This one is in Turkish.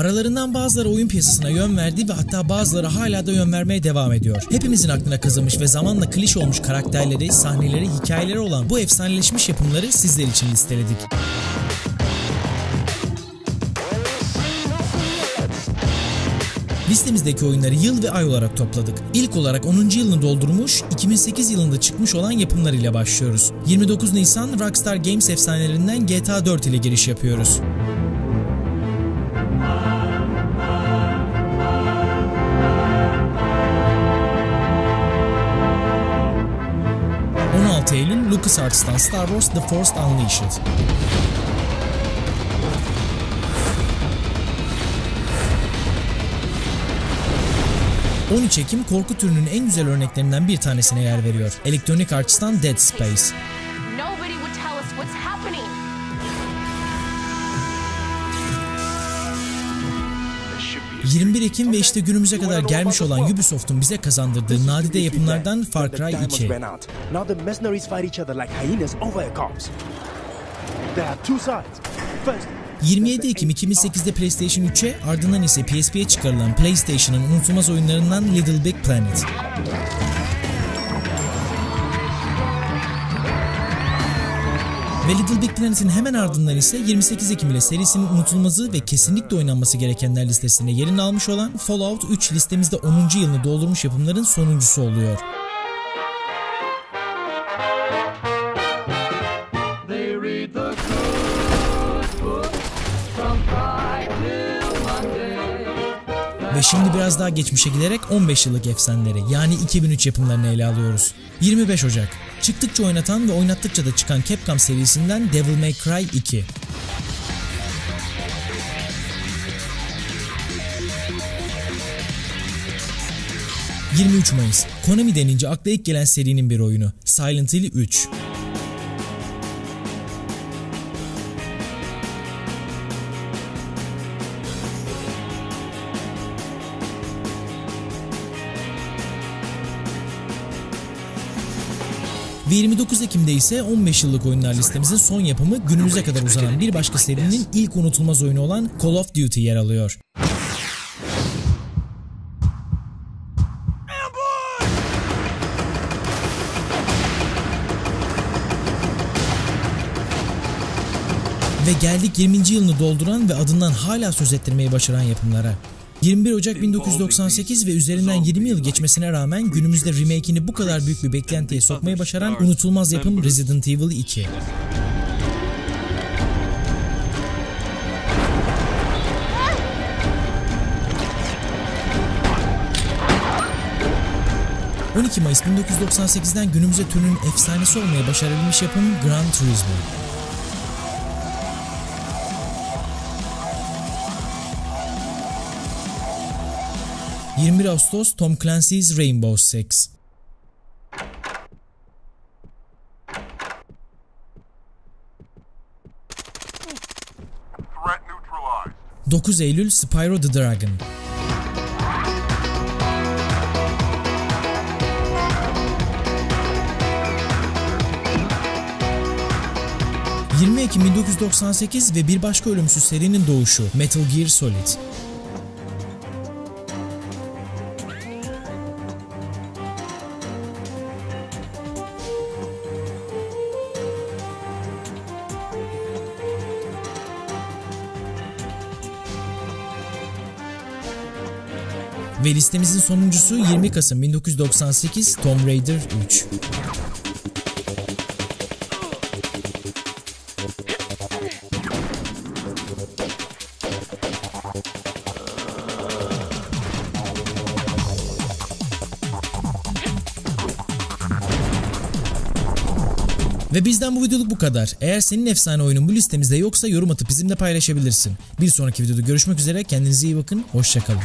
Aralarından bazıları oyun piyasasına yön verdi ve hatta bazıları hala da yön vermeye devam ediyor. Hepimizin aklına kazınmış ve zamanla klişe olmuş karakterleri, sahneleri, hikayeleri olan bu efsaneleşmiş yapımları sizler için listeledik. Listemizdeki oyunları yıl ve ay olarak topladık. İlk olarak 10. yılını doldurmuş, 2008 yılında çıkmış olan yapımlar ile başlıyoruz. 29 Nisan Rockstar Games efsanelerinden GTA 4 ile giriş yapıyoruz. LucasArts'tan Star Wars The Force Unleashed. 13 Ekim korku türünün en güzel örneklerinden bir tanesine yer veriyor. Electronic Arts'tan Dead Space. 21 Ekim ve işte günümüze kadar gelmiş olan Ubisoft'un bize kazandırdığı nadide yapımlardan Far Cry 2. 27 Ekim 2008'de PlayStation 3'e ardından ise PSP'ye çıkarılan PlayStation'ın unutulmaz oyunlarından Little Big Planet. Ve Little Big Planet'in hemen ardından ise 28 Ekim ile serisinin unutulmazı ve kesinlikle oynanması gerekenler listesine yerini almış olan Fallout 3 listemizde 10. yılını doldurmuş yapımların sonuncusu oluyor. Ve şimdi biraz daha geçmişe giderek 15 yıllık efsaneleri yani 2003 yapımlarını ele alıyoruz. 25 Ocak. Çıktıkça oynatan ve oynattıkça da çıkan Capcom serisinden Devil May Cry 2. ...23 Mayıs. Konami denince akla ilk gelen serinin bir oyunu. Silent Hill 3. Ve 29 Ekim'de ise 15 yıllık oyunlar listemizin son yapımı günümüze kadar uzanan bir başka serinin ilk unutulmaz oyunu olan Call of Duty yer alıyor. Ve geldik 20. yılını dolduran ve adından hala söz ettirmeyi başaran yapımlara. 21 Ocak 1998 ve üzerinden 20 yıl geçmesine rağmen günümüzde remake'ini bu kadar büyük bir beklentiye sokmayı başaran unutulmaz yapım Resident Evil 2. ...12 Mayıs 1998'den günümüze türünün efsanesi olmaya başarabilmiş yapım Gran Turismo. 21 Ağustos Tom Clancy's Rainbow Six. Threat 9 Eylül Spyro the Dragon. ...20 Ekim 1998 ve bir başka ölümsüz serinin doğuşu Metal Gear Solid. Ve listemizin sonuncusu 20 Kasım 1998 Tomb Raider 3. Ve bizden bu videoluk bu kadar. Eğer senin efsane oyunun bu listemizde yoksa yorum atıp bizimle paylaşabilirsin. Bir sonraki videoda görüşmek üzere. Kendinize iyi bakın. Hoşçakalın.